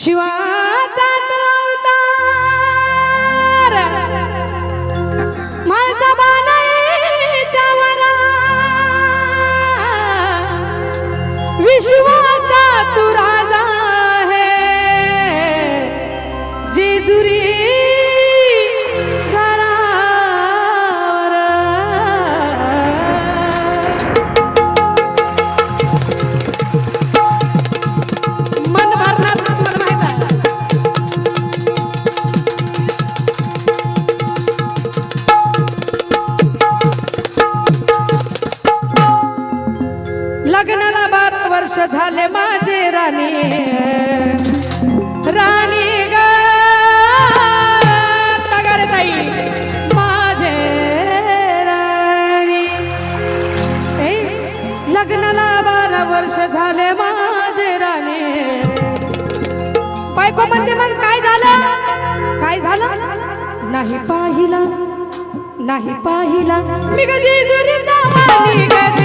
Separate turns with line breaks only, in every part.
शिवाचा अवतार. माझा विश्वाचा तू राजा. लग्नाला बारा वर्ष झाले माझे राणी. राणी ग. ताई? माझे राणी. लग्नाला बारा वर्ष झाले माझे राणी. बायको म्हणते मग काय झालं? काय झालं? नाही पाहिला नाही पाहिला. मी गजेजुरी वाणी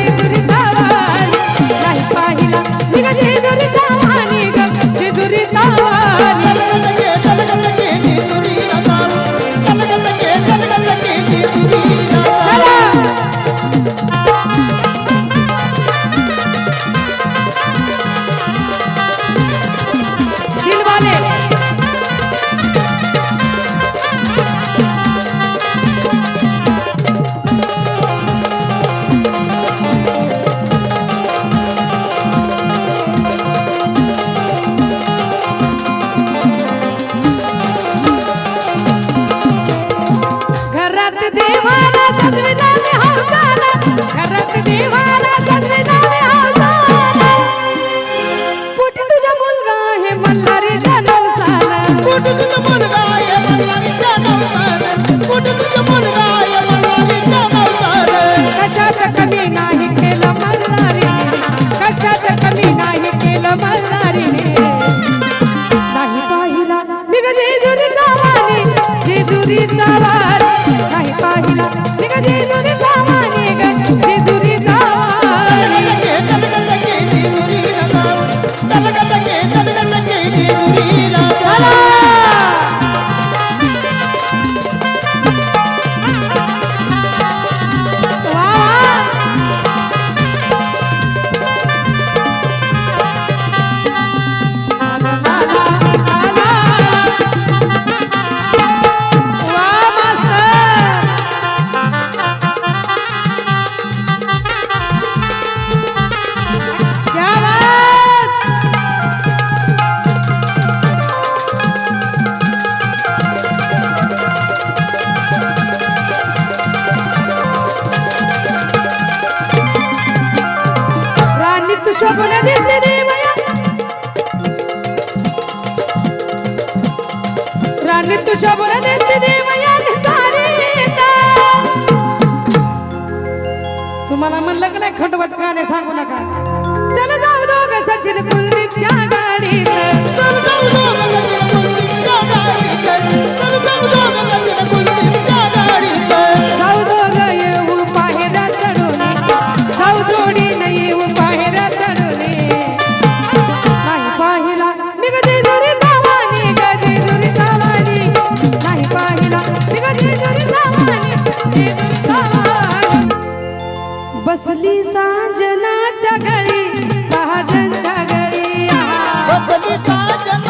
शोभून दिसले देवया. राणी तू शोभून दिसले देवया तुम्हाला म्हणलं का नाही खंडोबाच गाणे सांगू नका. चल जाऊ दोघ सचिन कुलदीपच्या गाणे बसली जेजुरी जावानी बसली साजनाच्या बसली साजन